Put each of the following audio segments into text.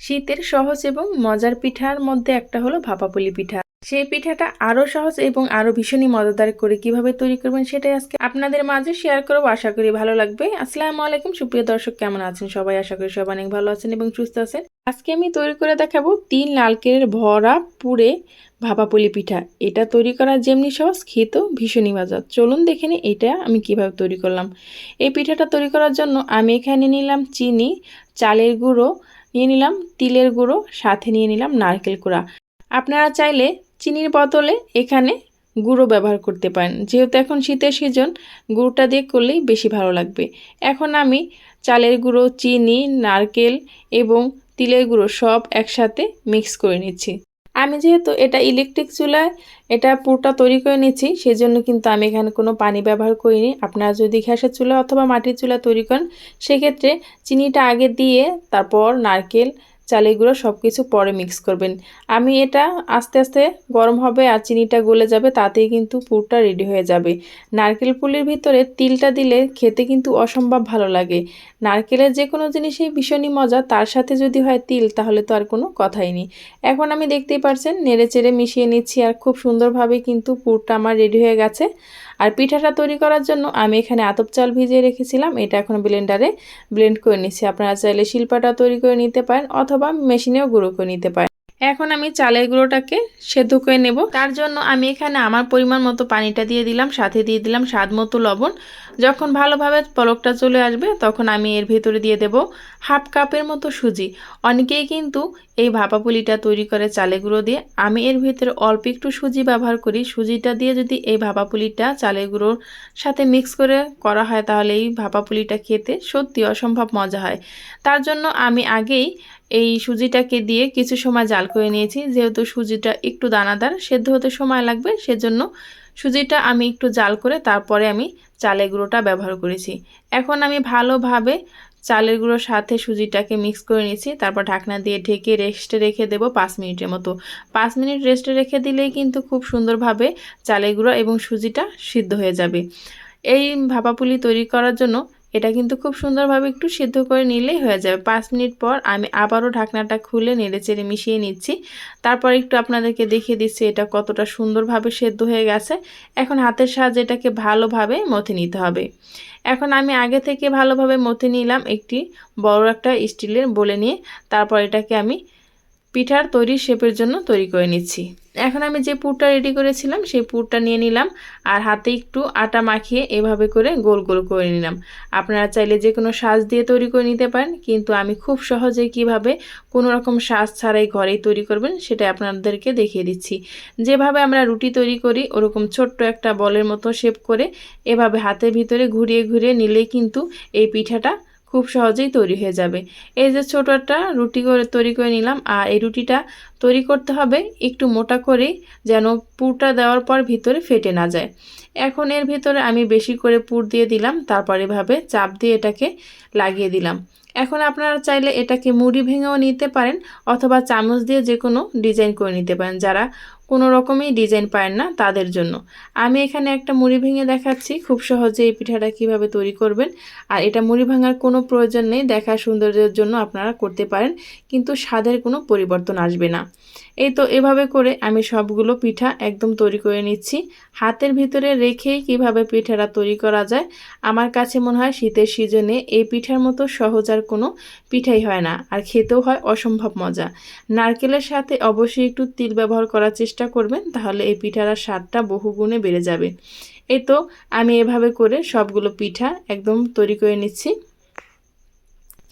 শীতের সহজ এবং মজার পিঠার মধ্যে একটা হলো ভাপাপুলি পিঠা। সেই পিঠাটা আরও সহজ এবং আরও ভীষণই মজাদার করে কীভাবে তৈরি করবেন সেটাই আজকে আপনাদের মাঝে শেয়ার করব। আশা করি ভালো লাগবে। আসসালামু আলাইকুম। সুপ্রিয় দর্শক, কেমন আছেন সবাই? আশা করি সবাই অনেক ভালো আছেন এবং সুস্থ আছেন। আজকে আমি তৈরি করে দেখাবো তিন নালকের ভরা পুরে ভাপাপুলি পিঠা। এটা তৈরি করা যেমনি সহজ, খেতেও ভীষণই মজা চলুন দেখে নিই এটা আমি কীভাবে তৈরি করলাম। এই পিঠাটা তৈরি করার জন্য আমি এখানে নিলাম চিনি, চালের গুঁড়ো নিয়ে নিলাম তিলের গুঁড়ো, সাথে নিয়ে নিলাম নারকেল কুড়া। আপনারা চাইলে চিনির বদলে এখানে গুঁড়ো ব্যবহার করতে পারেন। যেহেতু এখন শীতের সিজন গুঁড়োটা দিয়ে করলেই বেশি ভালো লাগবে। এখন আমি চালের গুঁড়ো, চিনি, নারকেল এবং তিলের গুঁড়ো সব একসাথে মিক্স করে নিচ্ছি। আমি যেহেতু এটা ইলেকট্রিক চুলায়, এটা পুরটা তৈরি করে নিচ্ছি, সেজন্য কিন্তু আমি এখানে কোনো পানি ব্যবহার করিনি। আপনারা যদি ঘ্যাসের চুলা অথবা মাটির চুলা তৈরি করেন, সেক্ষেত্রে চিনিটা আগে দিয়ে তারপর নারকেল চালের গুঁড়ো সব কিছু পরে মিক্স করবেন। আমি এটা আস্তে আস্তে গরম হবে আর চিনিটা গলে যাবে, তাতেই কিন্তু পুরটা রেডি হয়ে যাবে। নারকেল পুলির ভিতরে তিলটা দিলে খেতে কিন্তু অসম্ভব ভালো লাগে। নারকেলের যে কোনো জিনিসই ভীষণই মজা, তার সাথে যদি হয় তিল, তাহলে তো আর কোনো কথাই নেই। এখন আমি দেখতেই পারছেন, নেড়ে চেড়ে মিশিয়ে নিচ্ছি আর খুব সুন্দরভাবে কিন্তু পুরটা আমার রেডি হয়ে গেছে। আর পিঠাটা তৈরি করার জন্য আমি এখানে আতপ চাল ভিজিয়ে রেখেছিলাম, এটা এখন ব্লেন্ডারে ব্লেন্ড করে নিচ্ছি। আপনারা চাইলে শিল্পাটা তৈরি করে নিতে পারেন, অথবা মেশিনেও গুঁড়ো করে নিতে পারেন। এখন আমি চালের গুঁড়োটাকে সেদ্ধ করে নেব। তার জন্য আমি এখানে আমার পরিমাণ মতো পানিটা দিয়ে দিলাম, সাথে দিয়ে দিলাম স্বাদ মতো লবণ। যখন ভালোভাবে পলকটা চলে আসবে, তখন আমি এর ভেতরে দিয়ে দেব হাফ কাপের মতো সুজি। অনেকেই কিন্তু এই ভাপা পুলিটা তৈরি করে চালে গুঁড়ো দিয়ে। আমি এর ভিতরে অল্প একটু সুজি ব্যবহার করি। সুজিটা দিয়ে যদি এই ভাপা পুলিটা চালের গুঁড়োর সাথে মিক্স করে করা হয়, তাহলে এই ভাপা পুলিটা খেতে সত্যি অসম্ভব মজা হয়। তার জন্য আমি আগেই এই সুজিটাকে দিয়ে কিছু সময় জাল করে নিয়েছি। যেহেতু সুজিটা একটু দানাদার, সেদ্ধ হতে সময় লাগবে, সেজন্য সুজিটা আমি একটু জাল করে তারপরে আমি চালের গুঁড়োটা ব্যবহার করেছি। এখন আমি ভালোভাবে চালের গুঁড়োর সাথে সুজিটাকে মিক্স করে নিয়েছি। তারপর ঢাকনা দিয়ে ঢেকে রেস্টে রেখে দেবো পাঁচ মিনিটের মতো। পাঁচ মিনিট রেস্টে রেখে দিলেই কিন্তু খুব সুন্দরভাবে চালের গুঁড়ো এবং সুজিটা সিদ্ধ হয়ে যাবে। এই ভাপাপুলি তৈরি করার জন্য এটা কিন্তু খুব সুন্দরভাবে একটু সিদ্ধ করে নিলেই হয়ে যাবে। পাঁচ মিনিট পর আমি আবারও ঢাকনাটা খুলে নেড়ে চেড়ে মিশিয়ে নিচ্ছি। তারপর একটু আপনাদেরকে দেখিয়ে দিচ্ছি এটা কতটা সুন্দরভাবে সেদ্ধ হয়ে গেছে। এখন হাতের সাহায্যে এটাকে ভালোভাবে মথে নিতে হবে। এখন আমি আগে থেকে ভালোভাবে মথে নিলাম একটি বড় একটা স্টিলের বলে নিয়ে। তারপর এটাকে আমি পিঠার তৈরি শেপের জন্য তৈরি করে নিচ্ছি। এখন আমি যে পুরটা রেডি করেছিলাম, সেই পুরটা নিয়ে নিলাম আর হাতে একটু আটা মাখিয়ে এভাবে করে গোল গোল করে নিলাম। আপনারা চাইলে যে কোনো সাজ দিয়ে তৈরি করে নিতে পারেন, কিন্তু আমি খুব সহজে কীভাবে কোনো রকম সাজ ছাড়াই ঘরেই তৈরি করবেন সেটা আপনাদেরকে দেখিয়ে দিচ্ছি। যেভাবে আমরা রুটি তৈরি করি, ওরকম ছোট্ট একটা বলের মতো শেপ করে এভাবে হাতের ভিতরে ঘুরিয়ে ঘুরিয়ে নিলেই কিন্তু এই পিঠাটা খুব সহজেই তৈরি হয়ে যাবে। এই যে ছোটো একটা রুটি করে তৈরি করে নিলাম, আর এই রুটিটা তৈরি করতে হবে একটু মোটা করে যেন পুরটা দেওয়ার পর ভিতরে ফেটে না যায়। এখন এর ভিতরে আমি বেশি করে পুর দিয়ে দিলাম, তারপর এভাবে চাপ দিয়ে এটাকে লাগিয়ে দিলাম। এখন আপনারা চাইলে এটাকে মুড়ি ভেঙেও নিতে পারেন অথবা চামচ দিয়ে যে কোনো ডিজাইন করে নিতে পারেন, যারা কোনো রকমই ডিজাইন পারেন না তাদের জন্য। আমি এখানে একটা মুড়ি ভেঙে দেখাচ্ছি, খুব সহজে এই পিঠাটা কীভাবে তৈরি করবেন। আর এটা মুড়ি ভাঙার কোনো প্রয়োজন নেই দেখা সৌন্দর্যের জন্য আপনারা করতে পারেন, কিন্তু স্বাদের কোনো পরিবর্তন আসবে না। এই তো এভাবে করে আমি সবগুলো পিঠা একদম তৈরি করে নিচ্ছি। হাতের ভিতরে রেখেই কীভাবে পিঠাটা তৈরি করা যায়, আমার কাছে মনে হয় শীতের সিজনে এই পিঠার মতো সহজ আর কোনো পিঠাই হয় না, আর খেতেও হয় অসম্ভব মজা। নারকেলের সাথে অবশ্যই একটু তিল ব্যবহার করার চেষ্টা করবেন, তাহলে এই পিঠার স্বাদটা বহুগুণে বেড়ে যাবে। এই তো আমি এভাবে করে সবগুলো পিঠা একদম তৈরি করে নিচ্ছি।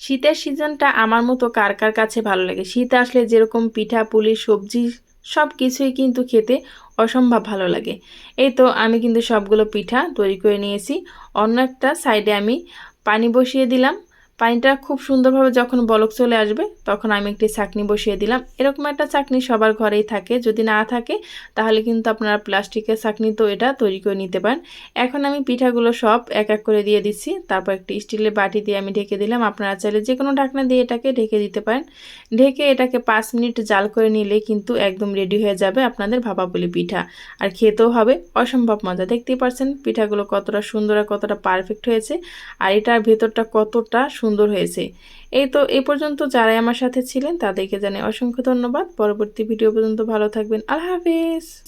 শীতের সিজনটা আমার মতো কার কার কাছে ভালো লাগে? শীত আসলে যেরকম পিঠা, পুলি, সবজি সব কিছুই কিন্তু খেতে অসম্ভব ভালো লাগে। এই তো আমি কিন্তু সবগুলো পিঠা তৈরি করে নিয়েছি। অন্য একটা সাইডে আমি পানি বসিয়ে দিলাম। পানিটা খুব সুন্দরভাবে যখন বলক চলে আসবে, তখন আমি একটি চাকনি বসিয়ে দিলাম। এরকম একটা চাকনি সবার ঘরেই থাকে। যদি না থাকে, তাহলে কিন্তু আপনারা প্লাস্টিকের চাকনি তো এটা তৈরি করে নিতে পারেন। এখন আমি পিঠাগুলো সব এক এক করে দিয়ে দিচ্ছি। তারপর একটি স্টিলের বাটি দিয়ে আমি ঢেকে দিলাম। আপনারা চাইলে যে কোনো ঢাকনা দিয়ে এটাকে ঢেকে দিতে পারেন। ঢেকে এটাকে পাঁচ মিনিট জাল করে নিলে কিন্তু একদম রেডি হয়ে যাবে আপনাদের ভাপাপুলি পিঠা। আর খেতেও হবে। অসম্ভব মজা। দেখতেই পারছেন পিঠাগুলো কতটা সুন্দর আর কতটা পারফেক্ট হয়েছে। আর এটার ভেতরটা কতটা সুন্দর সুন্দর হয়েছে। এই তো এ পর্যন্ত যারাই আমার সাথে ছিলেন, তাদেরকে জানাই অসংখ্য ধন্যবাদ। পরবর্তী ভিডিও পর্যন্ত ভালো থাকবেন। আল্লাহ হাফিজ।